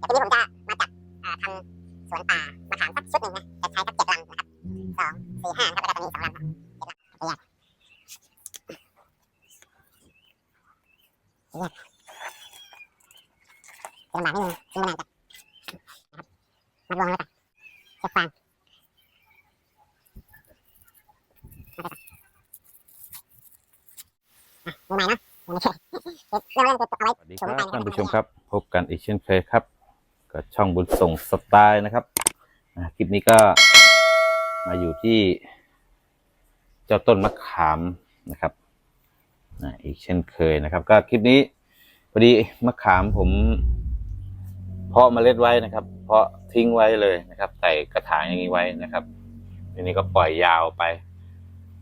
เดี๋ยวทีนี้ผมจะมาจัดเอ่อทำสวนป่ามะขามสักชุดหนึ่งนะจะใช้สักเจ็ดลำนะครับสองสี่ห้าครับแล้วก็ตัวนี้สองลำครับเจ็ดลำแยกแยกลำบากนิดนึงทิ้งไม่ได้จัดนะครับมัดรวงแล้วตัดเชือกฟางมือใหม่เนาะสวัสดีครับท่านผู้ชมครับ พบกันอีกเช่นเคยครับ กับช่องบุญส่งสไตล์นะครับคลิปนี้ก็มาอยู่ที่เจ้าต้นมะขามนะครับอีกเช่นเคยนะครับ ก็คลิปนี้พอดีมะขามผมเพาะเมล็ดไว้นะครับ เพาะทิ้งไว้เลยนะครับ ใส่กระถางอย่างนี้ไว้นะครับทีนี้ก็ปล่อยยาวไป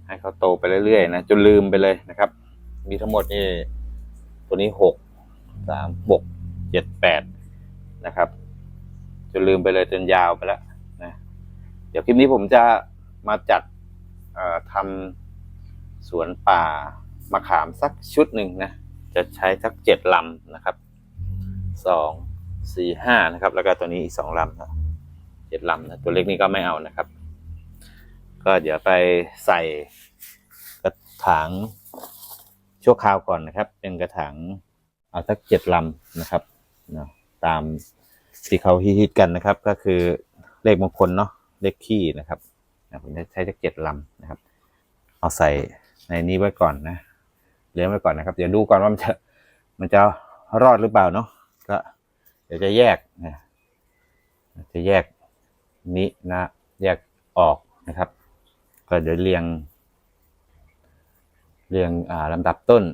ให้เขาโตไปเรื่อยๆนะจนลืมไปเลยนะครับ มีทั้งหมดนี่ตัวนี้หกสามหกเจ็ดแปด นะครับจนลืมไปเลยจนยาวไปแล้วนะเดี๋ยวคลิปนี้ผมจะมาจัดทำสวนป่ามะขามสักชุดหนึ่งนะจะใช้สักเจ็ดลำนะครับสองสี่ห้านะครับ แล้วก็ตัวนี้อีกสองลำนะเจ็ดลำนะตัวเล็กนี่ก็ไม่เอานะครับ ก็เดี๋ยวไปใส่กระถางชั่วคราวก่อนนะครับ เป็นกระถางเอาสักเจ็ดลำนะครับเนาะ ตามที่เขาฮิตกันนะครับ ก็คือเลขมงคลเนาะเลขขี้นะครับผมจะใช้สักเจ็ดลำนะครับ เอาใส่ในนี้ไว้ก่อนนะเลี้ยงไว้ก่อนนะครับเดี๋ยวดูก่อนว่ามันจะมันจะรอดหรือเปล่าเนาะก็ เดี๋ยวจะแยกนะจะแยกนี้นะ แยกออกนะครับ ก็เดี๋ยวเรียง เรียงอ่าลำดับต้น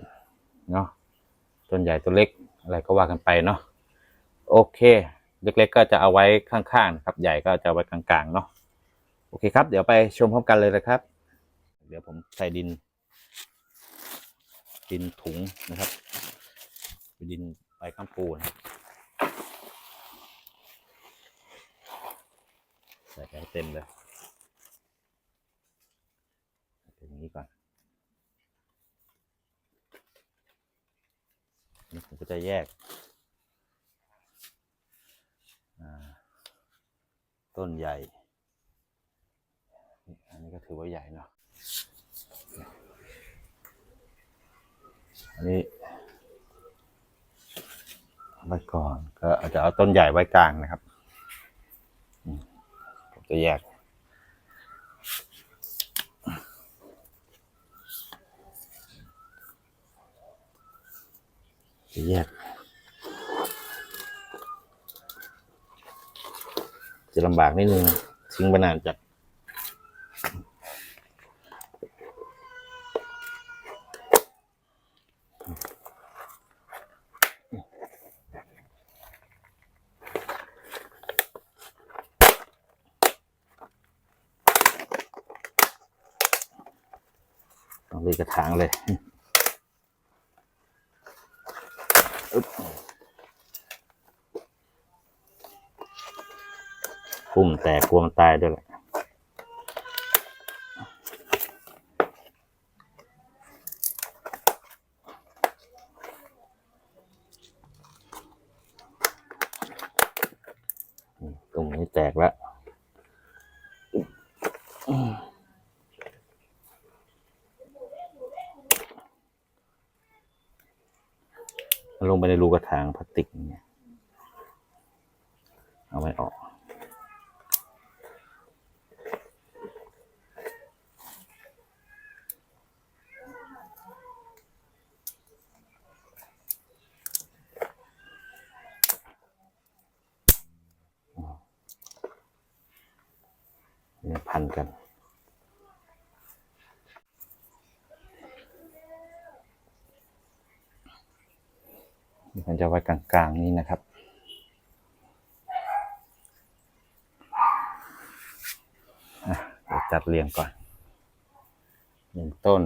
เนาะต้นใหญ่ตัวเล็กอะไรก็ว่ากันไปเนาะ โอเค เล็กๆก็จะเอาไว้ข้างๆนะครับใหญ่ก็จะไว้กลางๆเนาะโอเคครับ เดี๋ยวไปชมพร้อมกันเลยนะครับ เดี๋ยวผมใส่ดิน ดินถุงนะครับดินใบข้ามปูนใส่ไปให้เต็มเลยเป็นอย่างนี้ก่อนนี่ผมก็จะแยกอ่า ต้นใหญ่ อันนี้ก็ถือว่าใหญ่เนาะ อันนี้ไว้ก่อนก็อาจจะเอาต้นใหญ่ไว้กลางนะครับผมจะแยก จะแยก จะลำบากนิดนึงทิ้งไปนานจัดต้องรีกระถางเลย ปุ่มแตกกลัวมันตายด้วยแหละตรงนี้แตกแล้วลงไปในรูกระถางพลาสติกเงี้ยเอาไว้ออก เนี่ยพันกัน นี่มันจะไว้กลางๆนี้นะครับ เดี๋ยวจัดเรียงก่อนหนึ่งต้น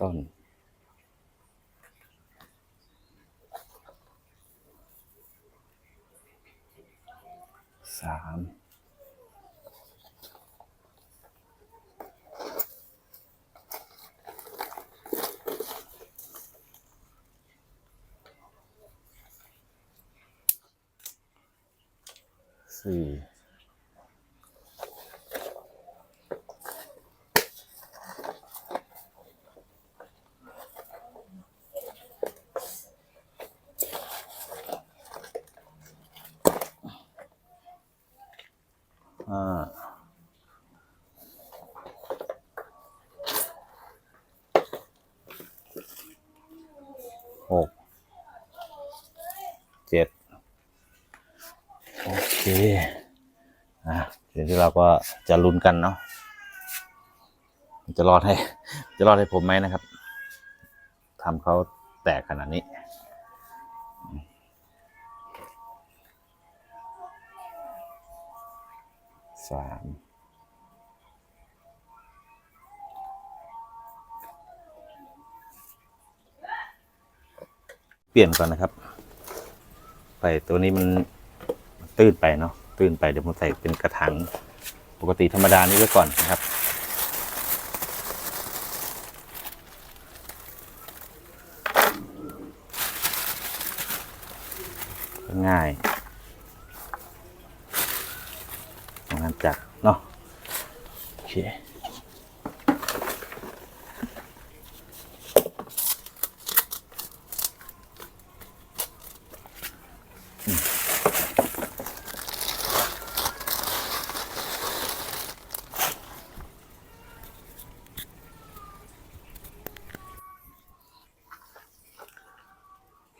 ต้น อ สาม สี่ห้าหกเจ็ดโอเคอะเดี๋ยวที่เราก็จะลุ้นกันเนาะจะรอดให้ จะรอดให้ผมไหมนะครับทำเขาแตกขนาดนี้สามเปลี่ยนก่อนนะครับ ไปตัวนี้มัน ตื้นไปเนาะตื้นไปเดี๋ยวผมใส่เป็นกระถางปกติธรรมดานี้ไว้ก่อนนะครับ ง่ายทำงานจักเนาะโอเค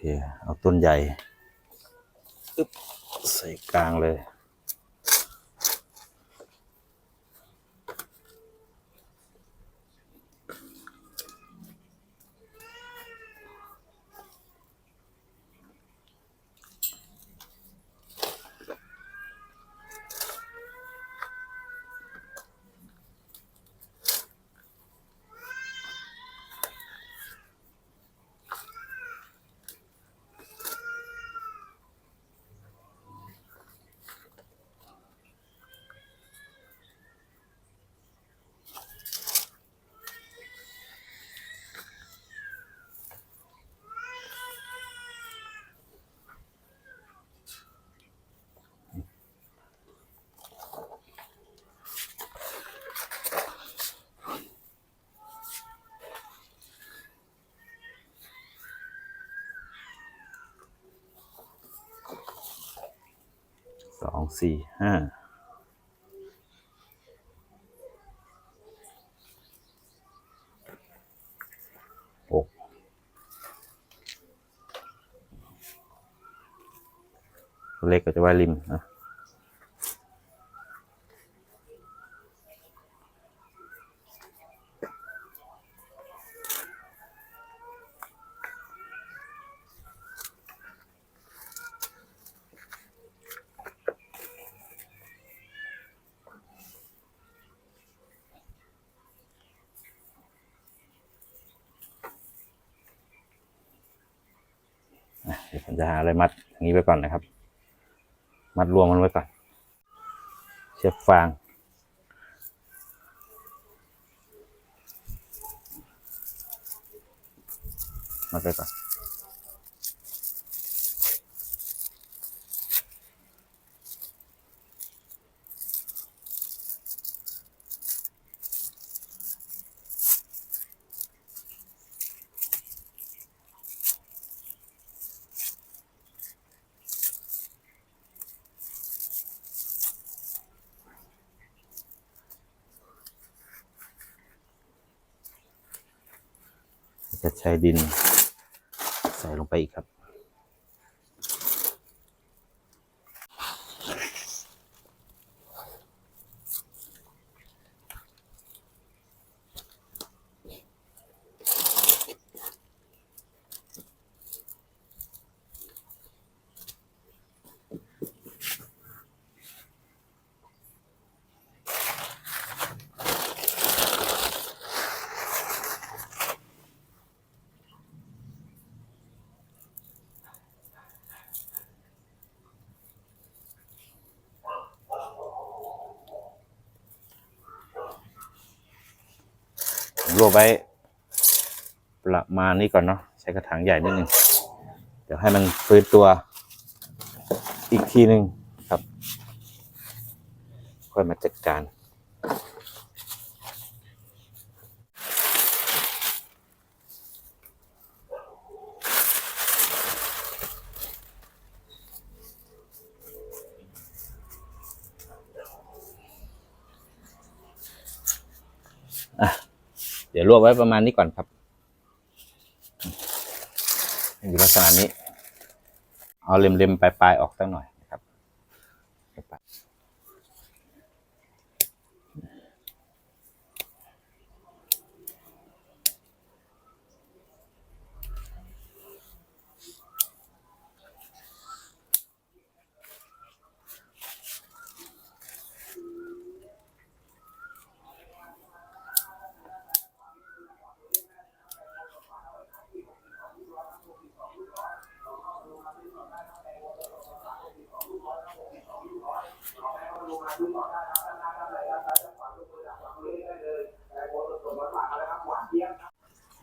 เคเอาต้นใหญ่อึ๊บใส่กลางเลย สองสี่ห้าหกเลขกก็จะไว้ริมนะ ดี๋ยวผมจะหาอะไรมัดอย่างนี้ไว้ก่อนนะครับ มัดรวมมันไว้ก่อน เชือกฟางมัดไว้ก่อน จะใช้ดิน ใส่ลงไปอีกครับ รวบไว้ ประมาณนี้ก่อนเนาะใช้กระถางใหญ่นิดนึงเดี๋ยวให้มันฟื้นตัวอีกทีหนึ่งครับ ค่อยมาจัดการ ดี๋ยวรวบไว้ประมาณนี้ก่อนครับอยู่ลักษณะนี้ เอาเล็มๆปลายๆออกสักหน่อย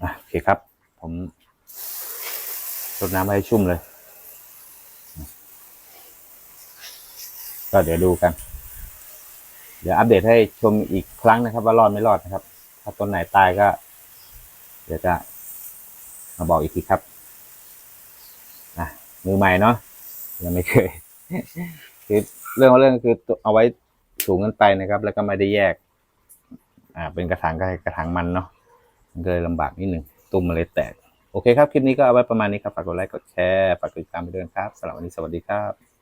โอเคครับ ผมรดน้ำให้ชุ่มเลย ก็เดี๋ยวดูกัน เดี๋ยวอัปเดตให้ชมอีกครั้งนะครับ ว่ารอดไม่รอดนะครับ ถ้าต้นไหนตายก็ เดี๋ยวจะมาบอกอีกทีครับอะมือใหม่เนาะยังไม่เคยคือเรื่องของเรื่องคือเอาไว้ สูงกันไปนะครับ แล้วก็ไม่ได้แยก อ่า เป็นกระถางก็กระถางมันเนาะก็เลยลำบากนิดหนึ่งตุ้มมันเลยแตก โอเคครับ คลิปนี้ก็เอาไว้ประมาณนี้ครับ ฝากกดไลค์ กดแชร์ ฝากกดติดตามไปด้วยนะครับสำหรับวันนี้สวัสดีครับ